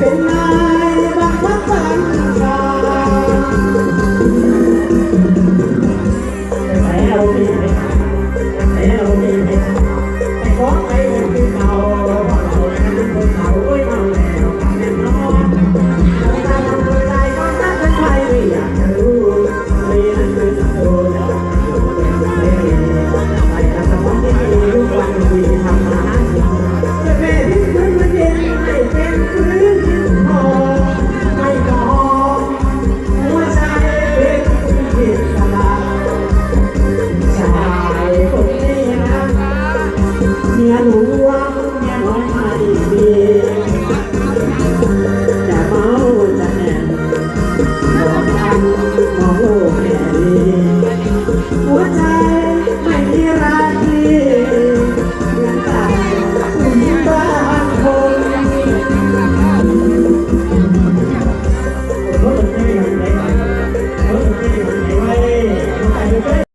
เป็ โอ้โหแม่หัวใจไม่ราตรียังตายคุณบ้านคง